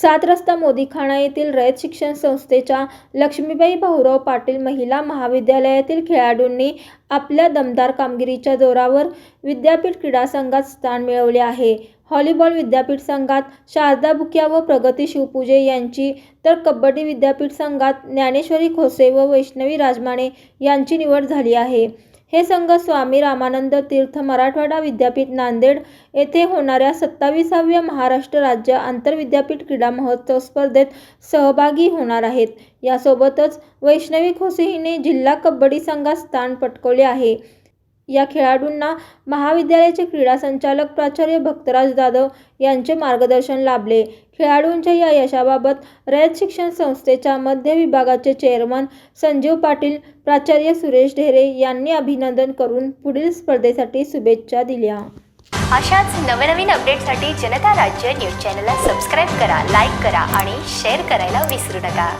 सात रस्ता मोदीखाना येथील रयत शिक्षण संस्थेच्या लक्ष्मीबाई भाऊराव पाटील महिला महाविद्यालयातील खेळाडूंनी आपल्या दमदार कामगिरीच्या जोरावर विद्यापीठ क्रीडा संघात स्थान मिळवले आहे. व्हॉलीबॉल विद्यापीठ संघात शारदा बुकिया व प्रगती शिवपूजे यांची तर कबड्डी विद्यापीठ संघात ज्ञानेश्वरी खोसे व वैष्णवी राजमाने यांची निवड झाली आहे. हे संघ स्वामी रामानंद तीर्थ मराठवाडा विद्यापीठ नांदेड येथे होणाऱ्या सत्ताविसाव्या महाराष्ट्र राज्य आंतरविद्यापीठ क्रीडा महोत्सव स्पर्धेत सहभागी होणार आहेत. यासोबतच वैष्णवी खोसे हिने जिल्हा कबड्डी संघात स्थान पटकवले आहे. या खेळाडूंना महाविद्यालयाचे क्रीडा संचालक प्राचार्य भक्तराज जाधव यांचे मार्गदर्शन लाभले. खेळाडूंच्या या यशाबाबत रयत शिक्षण संस्थेच्या मध्य विभागाचे चेअरमन संजीव पाटील प्राचार्य सुरेश ढेरे यांनी अभिनंदन करून पुढील स्पर्धेसाठी शुभेच्छा दिल्या. अशाच नवनवीन अपडेटसाठी जनता राज्य न्यूज चॅनलला सबस्क्राईब करा लाईक करा आणि शेअर करायला विसरू नका.